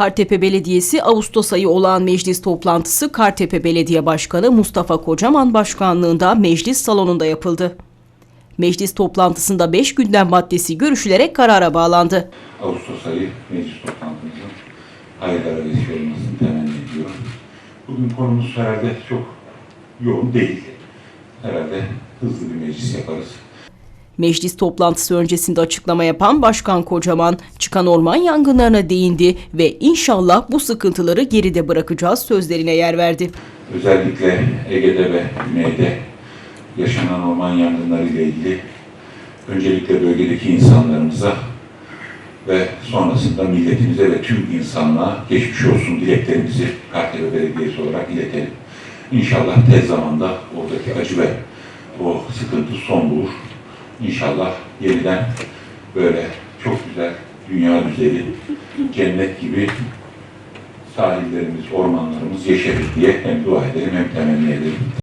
Kartepe Belediyesi Ağustos ayı olan meclis toplantısı Kartepe Belediye Başkanı Mustafa Kocaman başkanlığında meclis salonunda yapıldı. Meclis toplantısında 5 gündem maddesi görüşülerek karara bağlandı. Ağustos ayı meclis toplantımızın hayırlara vesile olmasını temenni ediyorum. Bugün konumuz herhalde çok yoğun değil. Herhalde hızlı bir meclis yaparız. Meclis toplantısı öncesinde açıklama yapan Başkan Kocaman çıkan orman yangınlarına değindi ve inşallah bu sıkıntıları geride bırakacağız sözlerine yer verdi. Özellikle Ege'de ve Güney'de yaşanan orman yangınları ile ilgili öncelikle bölgedeki insanlarımıza ve sonrasında milletimize ve tüm insanlığa geçmiş olsun dileklerimizi Kartepe Belediyesi olarak iletelim. İnşallah tez zamanda oradaki acı ve o sıkıntı son bulur. İnşallah yeniden böyle çok güzel dünya güzeli, cennet gibi sahillerimiz, ormanlarımız yeşerir diye hem dua edelim hem temenni edelim.